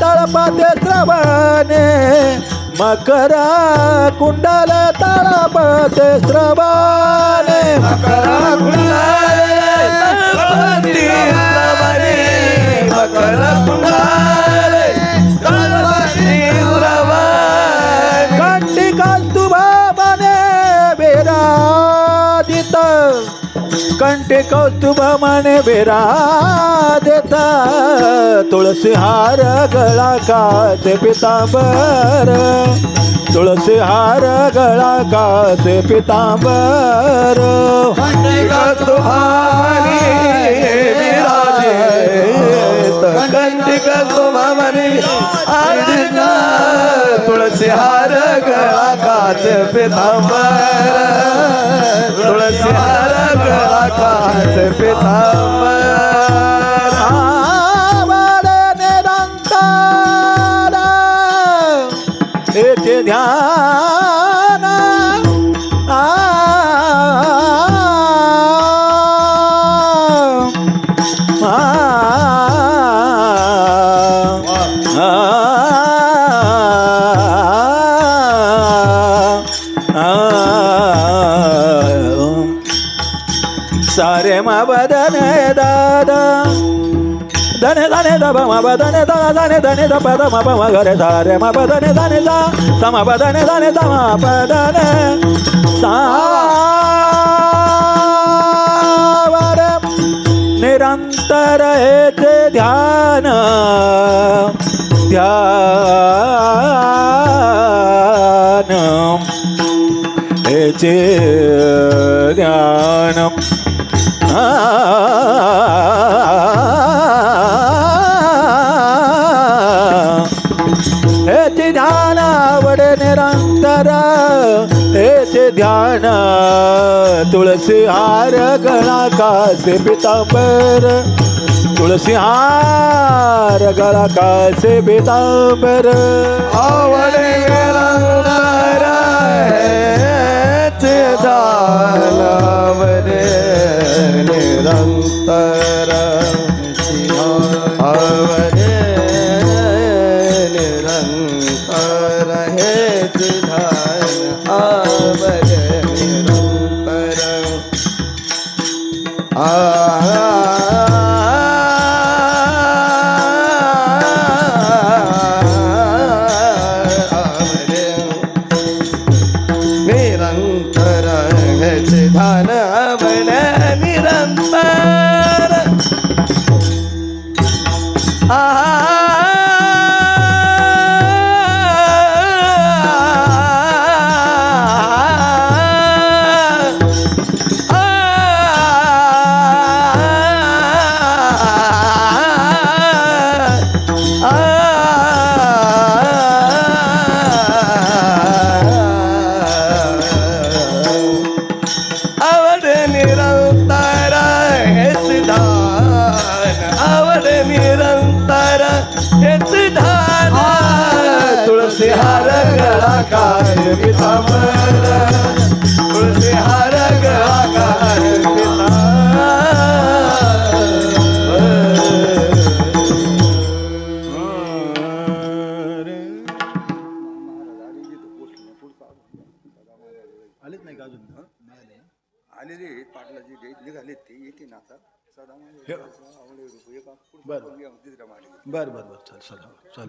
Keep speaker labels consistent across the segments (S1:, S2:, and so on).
S1: तळपते श्रवणे. मकर कुंडल तळपते श्रवणे. मकरा कुंडल मकर कुंडल कंठी माने बेरा देता. तुळसी हार गळा काचे पितांबर. तुळसी हार गळा काचे पितांबर
S2: तुळसी हार गळा काच पितांबर तुळसी हार गळा काच पितांबर
S1: आवड निरंतर येथे ध्यान आ सारे मा बदने दादा। धने धने दब मा बदने दा, धने धने द पद मा सारे मा बदने दा। सा मा बदने धने दा वर निरंतर हेचे ध्यान ध्यान। हेचे ध्यान। हेचे ध्यान आवड निरंतर हेचे ध्यान तुळसी हार गळा कासे पितांबर. तुळसी हार गळा कासे बेतांबर
S2: आवडे निरंतर. हेच निरंतर हे गळा काय पितांबर तुळसी हार गळा काय
S1: आलेच नाही का अजून
S3: आलेले आहेत पाटलाची डेट निघाले ते येते ना आता
S1: बरं. बर बर बर चल चल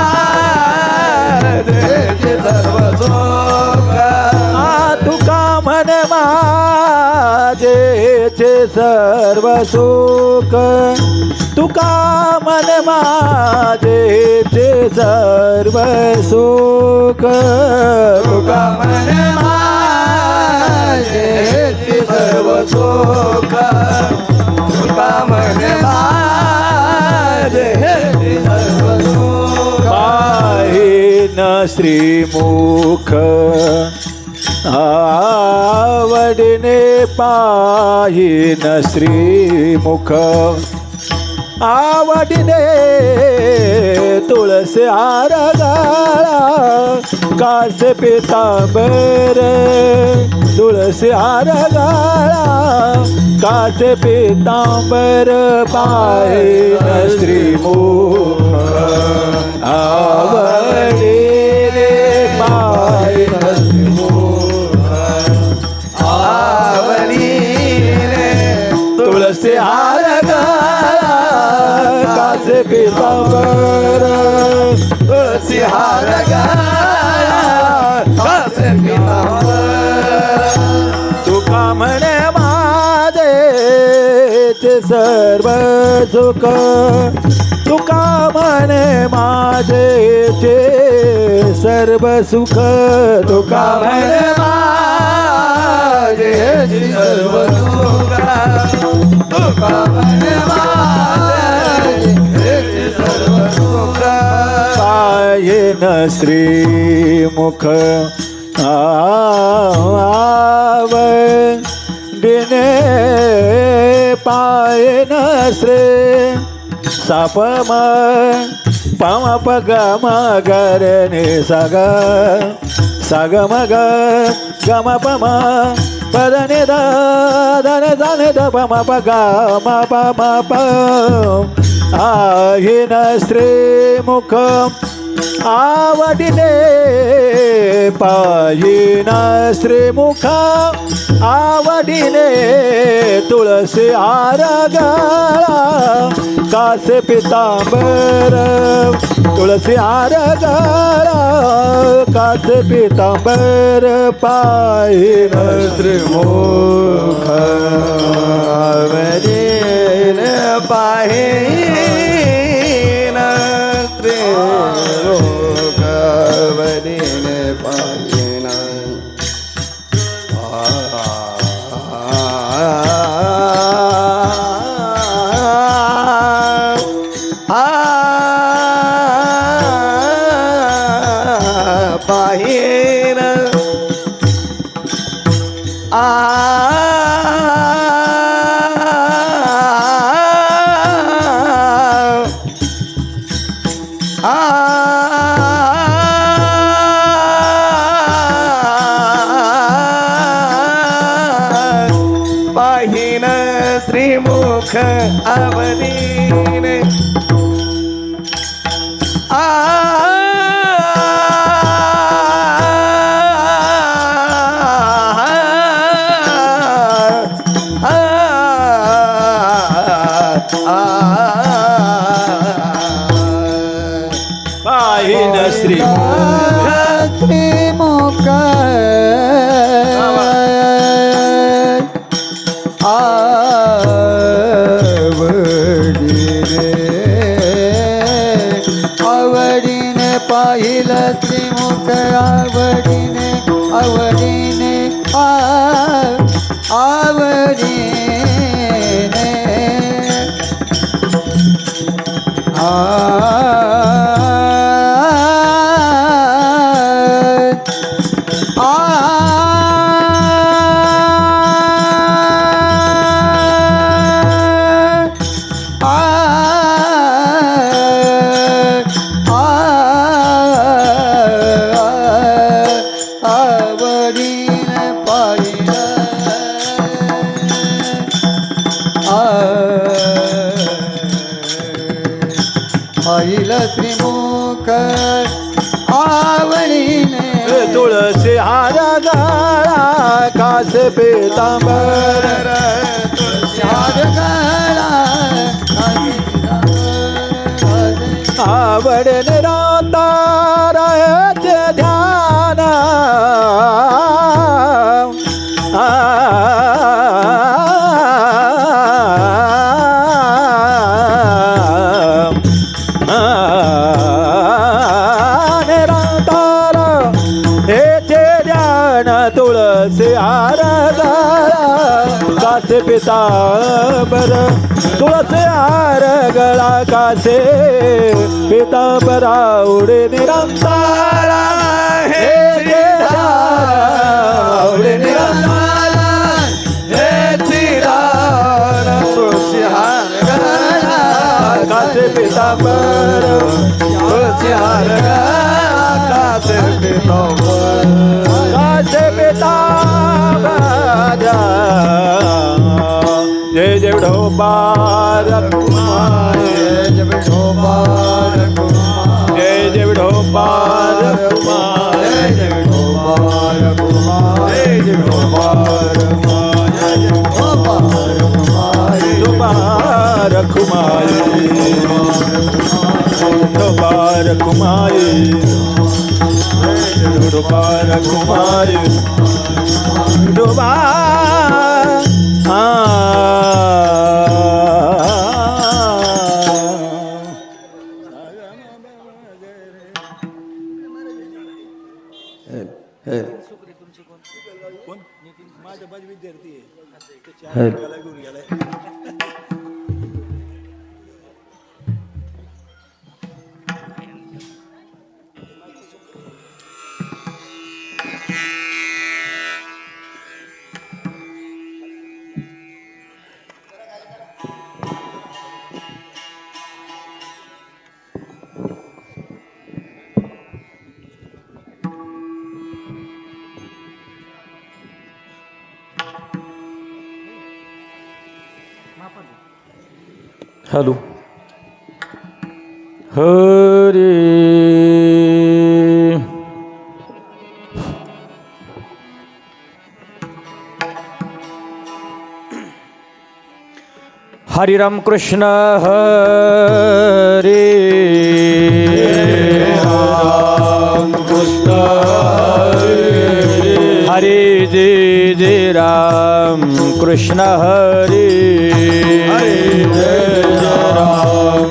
S1: सर्व सुख तुका मन माझेचे सर्व सुख
S2: तुका मन माझ्याची सर्व सुख तुका मन माझे सर्व
S1: पाहिन श्रीमुख आवडीने पाहिन श्रीमुख. आवडीने तुळस आरगाळा, कास पितांबर तुळस आरगाळा, कास पितांबर पाहिन श्रीमुख. आवडीने हार गाळा कासे पितांबर
S2: तुळसी हार गाळा पितांबर
S1: तुका म्हणे माझे सर्व सुख तुका म्हणे माझे सर्व सुख? तुका म्हणे
S2: माझे हेची सर्व सुख तुका सर्व
S1: पायन श्रीमुख आव दिने पायन श्री सापम पम पग मगर नि सग. सग मग गम पम पद नि द धन धन द पम पग म प म श्रीमुख आवडिले पाहिन श्रीमुख आवडिले तुळसी हार कासे पितांबर तुळसी हार कासे पितांबर पायीन
S2: श्रीमुख आवडीन पाही ah, ah. आ
S1: कास पितांबर आवड
S4: पिताबर तुळस आर गळा कासे पिताबरा उडे निरंतारा મુબારક જય
S2: જય વિઠો
S4: બારક જય જય વિઠો બારક જય જય વિઠો ડોબા हॅलो हरे हरिराम कृष्ण हरे कृष्ण हरे जय जय राम कृष्ण हरे हरे जय राम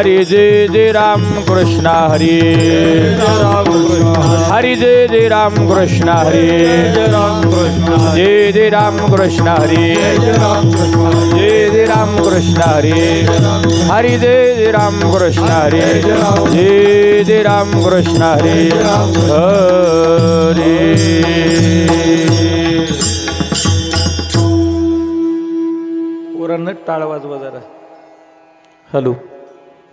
S4: हरि जय जय राम कृष्ण हरे। हरि जय जय राम कृष्ण हरे। जय जय राम कृष्ण हरे। जय जय राम कृष्ण हरे। हरि जय जय राम कृष्ण हरे। जय जय राम कृष्ण हरे। हरे। पोरांना टाळ वाजवा जरा. Hello hello.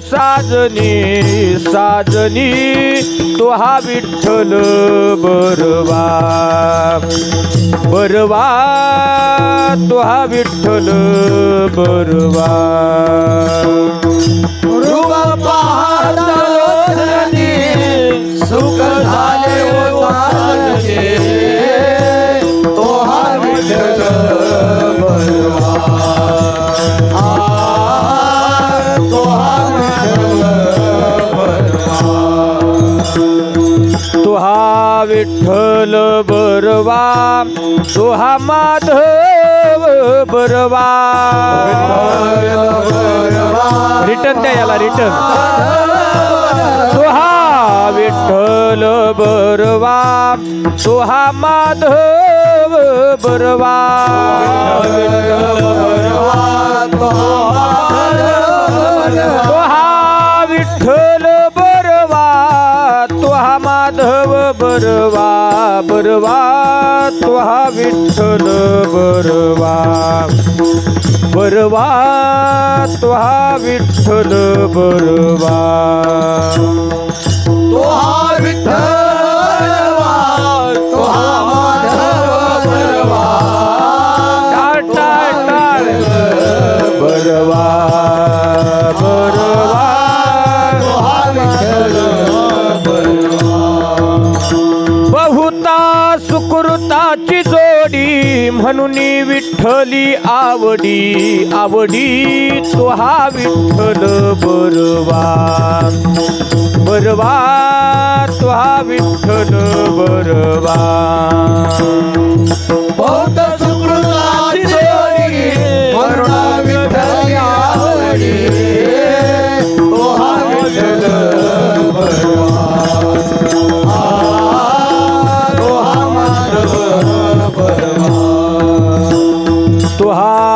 S4: साजनी साजनी तो हा विठ्ठल बरवा. बरवा तो हा विठ्ठल बरवा. रूप
S2: तुहा विठ्ठल बरवा
S4: तुहा माधव बरवा. रिटर्न द्या याला रिटर्न तुहा विठ्ठल बरवा तुहा माधव बरवा. तो हा विठ्ठल बरवा तो हा माधव बरवा बरवा तो हा विठ्ठल बरवा. बरवा तो हा विठ्ठल बरवा.
S2: तो हा विठ्ठलवा तो हा
S4: आवडी म्हणून विठ्ठली आवडी आवडी तो हा विठ्ठल बरवा. बरवा तो हा विठ्ठल बरवा.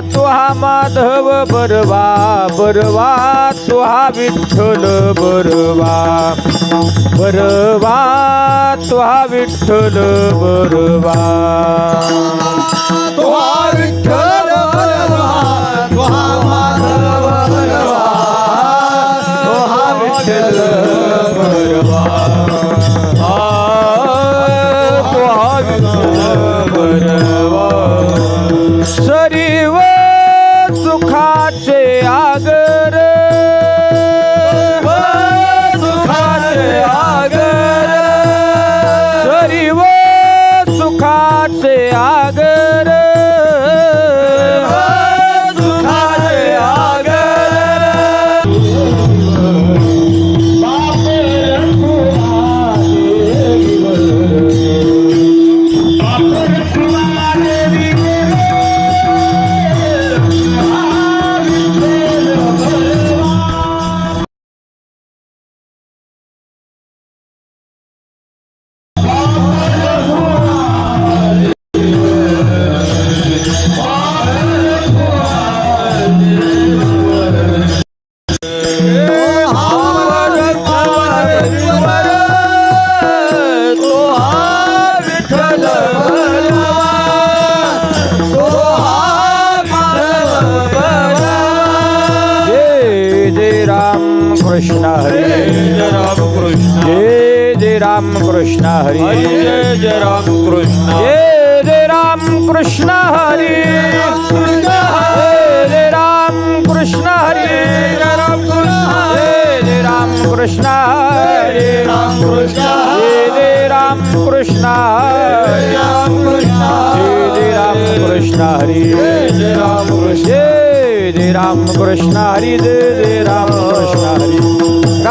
S4: तो हा माधव बरवा
S2: बरवा
S4: तुहा विठ्ठल बरवा. बरवा तुहा विठ्ठल बरवा. तुहा विठ्ठल बरवा. जय जय राम कृष्ण हरी जय जय राम कृष्ण जय जय राम कृष्ण हरी जय जय राम कृष्ण हरी जय राम कृष्ण जय जय राम कृष्ण हरी
S2: राम कृष्ण
S4: जय जय राम कृष्ण
S2: राम कृष्ण
S4: जय जय राम कृष्ण हरी
S2: जय राम कृष्ण
S4: जय जय राम कृष्ण हरी जय जय राम कृष्ण हरी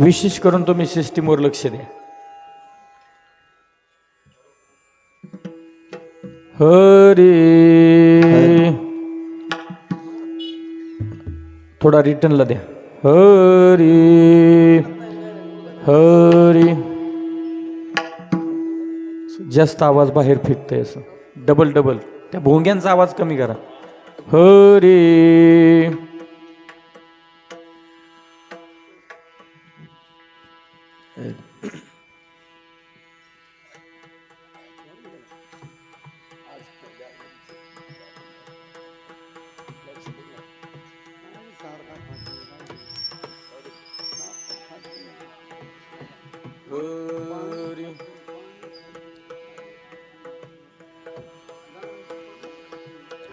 S4: विशेष करून तुम्ही सिस्टीमवर लक्ष द्या. हरे. थोडा रिटर्नला द्या. हरी. हरी. जास्त आवाज बाहेर फेकतोय असं. Double double. त्या भोंग्यांचा आवाज कमी करा. हरी.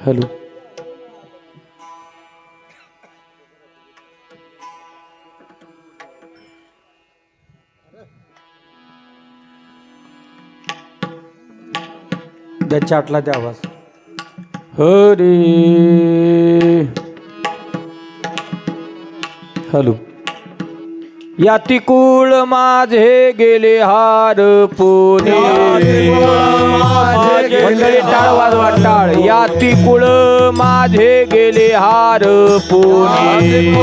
S4: हॅलो.
S5: द्या चाटला द्या आवाज.
S4: हरे. हॅलो. याती कुळ माझे गेले हार पुणे. मंडळी टाळ वाजवा टाळ. याती कुळ माझे गेले हार पुणे.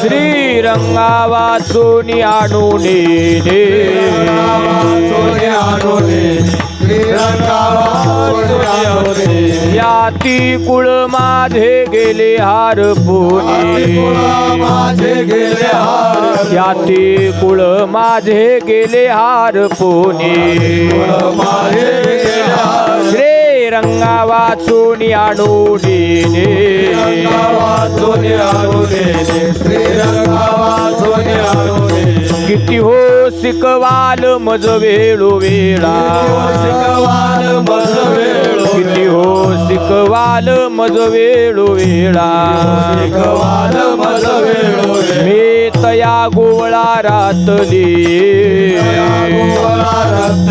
S4: श्रीरंगा वाचून आणून याती कुळ माझे गेले हार
S2: माझे गेले हार
S4: याती कुळ माझे गेले हार पुणे. रंगा वाचून
S2: आरुने श्रीरंगा सोने आरुने
S4: किती हो शिकवाल मज वेळो वेळा.
S2: शिकवाल मज वेळो
S4: किती हो शिकवाल मज वेळो वेळा.
S2: शिकवाल मज वेळो
S4: मी तया गोवळा रातली.
S2: रक्त